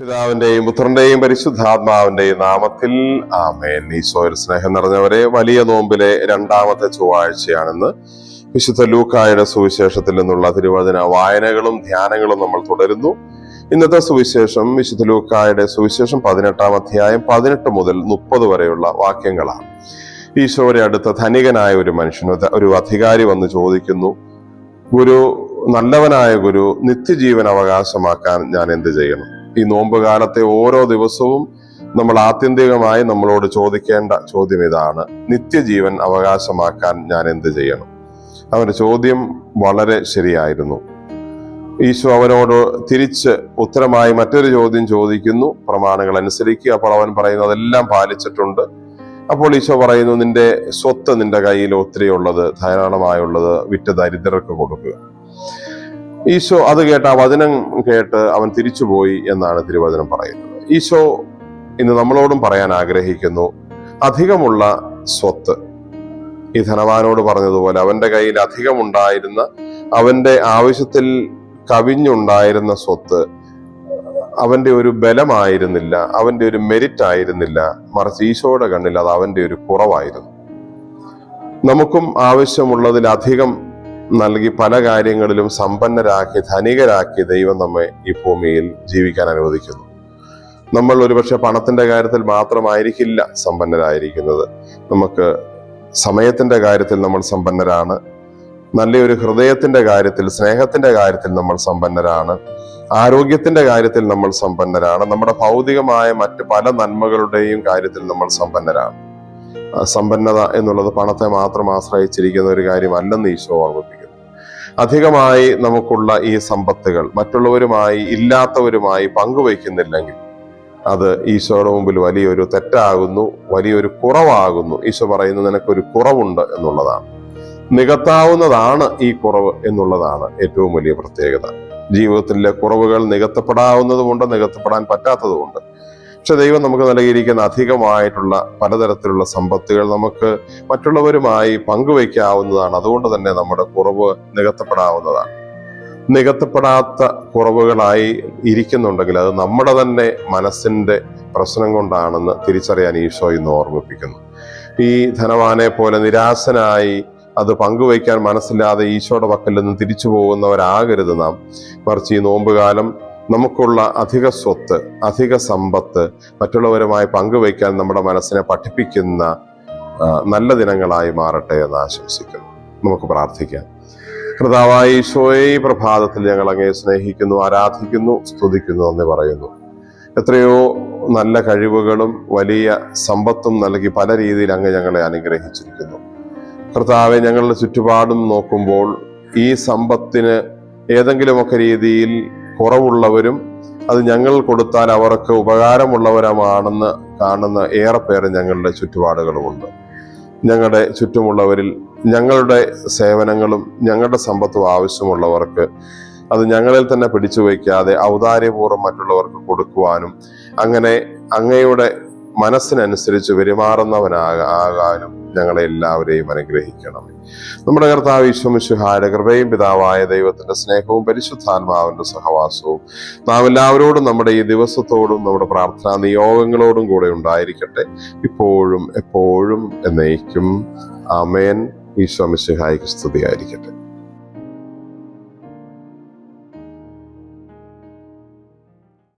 പിതാവിന്റെയും പുത്രന്റെയും പരിശുദ്ധാത്മാവിന്റെയും നാമത്തിൽ ആമേൻ. ഈശോയിൽ സ്നേഹം നിറഞ്ഞവരെ വലിയ നോമ്പിലെ രണ്ടാമത്തെ ചൊവ്വാഴ്ചയാണെന്ന്. വിശുദ്ധ ലൂക്കായുടെ സുവിശേഷത്തിൽ നിന്നുള്ള തിരുവചന വായനകളും ധ്യാനങ്ങളും നമ്മൾ തുടരുന്നു. ഇന്നത്തെ സുവിശേഷം വിശുദ്ധ ലൂക്കായുടെ സുവിശേഷം പതിനെട്ടാം അധ്യായം പതിനെട്ട് മുതൽ മുപ്പത് വരെയുള്ള വാക്യങ്ങളാണ്. ഈശോയുടെ അടുത്ത ധനികനായ ഒരു മനുഷ്യൻ ഒരു അധികാരി വന്ന് ചോദിക്കുന്നു ഗുരു നല്ലവനായ ഗുരു നിത്യജീവൻ അവകാശമാക്കാൻ ഞാൻ എന്ത് ചെയ്യണം? ഈ നോമ്പ് കാലത്തെ ഓരോ ദിവസവും നമ്മൾ ആത്യന്തികമായി നമ്മളോട് ചോദിക്കേണ്ട ചോദ്യം ഇതാണ്. നിത്യജീവൻ അവകാശമാക്കാൻ ഞാൻ എന്ത് ചെയ്യണം? അവന്റെ ചോദ്യം വളരെ ശരിയായിരുന്നു. ഈശോ അവനോട് തിരിച്ച് ഉത്തരമായി മറ്റൊരു ചോദ്യം ചോദിക്കുന്നു. പ്രമാണങ്ങൾ അനുസരിക്കുക. അപ്പോൾ അവൻ പറയുന്നതെല്ലാം പാലിച്ചിട്ടുണ്ട്. അപ്പോൾ ഈശോ പറയുന്നു നിന്റെ സ്വത്ത് നിന്റെ കയ്യിൽ ഒത്തിരി ഉള്ളത് ധാരാളമായുള്ളത് വിറ്റ് ദരിദ്രർക്ക് കൊടുക്കുക. ഈശോ അത് കേട്ട് ആ വചനം കേട്ട് അവൻ തിരിച്ചുപോയി എന്നാണ് തിരുവചനം പറയുന്നത്. ഈശോ ഇന്ന് നമ്മളോടും പറയാൻ ആഗ്രഹിക്കുന്നു അധികമുള്ള സ്വത്ത്. ഈ ധനവാനോട് പറഞ്ഞതുപോലെ അവന്റെ കയ്യിൽ അധികമുണ്ടായിരുന്ന അവന്റെ ആവശ്യത്തിൽ കവിഞ്ഞുണ്ടായിരുന്ന സ്വത്ത് അവന്റെ ഒരു ബലമായിരുന്നില്ല അവന്റെ ഒരു മെരിറ്റ് ആയിരുന്നില്ല. മറിച്ച് ഈശോയുടെ കണ്ണിൽ അത് അവന്റെ ഒരു കുറവായിരുന്നു. നമുക്കും ആവശ്യമുള്ളതിലധികം നൽകി പല കാര്യങ്ങളിലും സമ്പന്നരാക്കി ധനികരാക്കി ദൈവം നമ്മെ ഈ ഭൂമിയിൽ ജീവിക്കാൻ അനുവദിക്കുന്നു. നമ്മൾ ഒരുപക്ഷെ പണത്തിന്റെ കാര്യത്തിൽ മാത്രമായിരിക്കില്ല സമ്പന്നരായിരിക്കുന്നത്. നമുക്ക് സമയത്തിന്റെ കാര്യത്തിൽ നമ്മൾ സമ്പന്നരാണ്. നല്ലൊരു ഹൃദയത്തിന്റെ കാര്യത്തിൽ സ്നേഹത്തിന്റെ കാര്യത്തിൽ നമ്മൾ സമ്പന്നരാണ്. ആരോഗ്യത്തിന്റെ കാര്യത്തിൽ നമ്മൾ സമ്പന്നരാണ്. നമ്മുടെ ഭൗതികമായ മറ്റ് പല നന്മകളുടെയും കാര്യത്തിൽ നമ്മൾ സമ്പന്നരാണ്. സമ്പന്നത എന്നുള്ളത് പണത്തെ മാത്രം ആശ്രയിച്ചിരിക്കുന്ന ഒരു കാര്യമല്ലെന്ന് ഈശോ ഓർമ്മിപ്പിക്കുന്നു അധികമായി നമുക്കുള്ള ഈ സമ്പത്തുകൾ മറ്റുള്ളവരുമായി ഇല്ലാത്തവരുമായി പങ്കുവയ്ക്കുന്നില്ലെങ്കിൽ അത് ഈശോയുടെ മുമ്പിൽ വലിയൊരു തെറ്റാകുന്നു വലിയൊരു കുറവാകുന്നു. ഈശോ പറയുന്നു നിനക്കൊരു കുറവുണ്ട് എന്നുള്ളതാണ്. നികത്താവുന്നതാണ് ഈ കുറവ് എന്നുള്ളതാണ് ഏറ്റവും വലിയ പ്രത്യേകത. ജീവിതത്തിലെ കുറവുകൾ നികത്തപ്പെടാവുന്നതുമുണ്ട് നികത്തപ്പെടാൻ പറ്റാത്തതുമുണ്ട്. പക്ഷെ ദൈവം നമുക്ക് നൽകിയിരിക്കുന്ന അധികമായിട്ടുള്ള പലതരത്തിലുള്ള സമ്പത്തുകൾ നമുക്ക് മറ്റുള്ളവരുമായി പങ്കുവയ്ക്കാവുന്നതാണ്. അതുകൊണ്ട് തന്നെ നമ്മുടെ കുറവ് നികത്തപ്പെടാവുന്നതാണ്. നികത്തപ്പെടാത്ത കുറവുകളായി ഇരിക്കുന്നുണ്ടെങ്കിൽ അത് നമ്മുടെ തന്നെ മനസ്സിന്റെ പ്രശ്നം കൊണ്ടാണെന്ന് തിരിച്ചറിയാൻ ഈശോ ഇന്ന് ഓർമ്മിപ്പിക്കുന്നു. ഈ ധനവാനെ പോലെ നിരാശനായി അത് പങ്കുവയ്ക്കാൻ മനസ്സില്ലാതെ ഈശോയുടെ പക്കൽ നിന്ന് തിരിച്ചു പോകുന്നവരാകരുത് നാം. മറിച്ച് ഈ നോമ്പുകാലം നമുക്കുള്ള അധിക സ്വത്ത് അധിക സമ്പത്ത് മറ്റുള്ളവരുമായി പങ്കുവയ്ക്കാൻ നമ്മുടെ മനസ്സിനെ പഠിപ്പിക്കുന്ന നല്ല ദിനങ്ങളായി മാറട്ടെ എന്ന് ആശംസിക്കുന്നു. നമുക്ക് പ്രാർത്ഥിക്കാം. കർത്താവായ ഈശോയെ ഈ പ്രഭാതത്തിൽ ഞങ്ങൾ അങ്ങേ സ്നേഹിക്കുന്നു ആരാധിക്കുന്നു സ്തുതിക്കുന്നു എന്ന് പറയുന്നു. എത്രയോ നല്ല കഴിവുകളും വലിയ സമ്പത്തും നൽകി പല രീതിയിൽ അങ്ങ് ഞങ്ങളെ അനുഗ്രഹിച്ചിരിക്കുന്നു. കർത്താവെ ഞങ്ങളുടെ ചുറ്റുപാടും നോക്കുമ്പോൾ ഈ സമ്പത്തിന് ഏതെങ്കിലുമൊക്കെ രീതിയിൽ കുറവുള്ളവരും അത് ഞങ്ങൾ കൊടുത്താൽ അവർക്ക് ഉപകാരമുള്ളവരമാണെന്ന് കാണുന്ന ഏറെ പേര് ഞങ്ങളുടെ ചുറ്റുപാടുകളുമുണ്ട്. ഞങ്ങളുടെ ചുറ്റുമുള്ളവരിൽ ഞങ്ങളുടെ സേവനങ്ങളും ഞങ്ങളുടെ സമ്പത്തും ആവശ്യമുള്ളവർക്ക് അത് ഞങ്ങളിൽ തന്നെ പിടിച്ചു വയ്ക്കാതെ ഔദാര്യപൂർവം മറ്റുള്ളവർക്ക് കൊടുക്കുവാനും അങ്ങനെ അങ്ങയുടെ മനസ്സിനനുസരിച്ച് പെരുമാറുന്നവനാകാനും ഞങ്ങളെ എല്ലാവരെയും അനുഗ്രഹിക്കണമേ നമ്മുടെ കർത്താവ് ഈശ്വമിശുഹായുടെ കൃപയും പിതാവായ ദൈവത്തിന്റെ സ്നേഹവും പരിശുദ്ധാത്മാവിന്റെ സഹവാസവും നാം എല്ലാവരോടും നമ്മുടെ ഈ ദിവസത്തോടും നമ്മുടെ പ്രാർത്ഥനാ നിയോഗങ്ങളോടും കൂടെ ഉണ്ടായിരിക്കട്ടെ. ഇപ്പോഴും എപ്പോഴും എന്നേക്കും. ആമേൻ. ഈശ്വമിശുഹായ്ക്ക് സ്തുതിയായിരിക്കട്ടെ.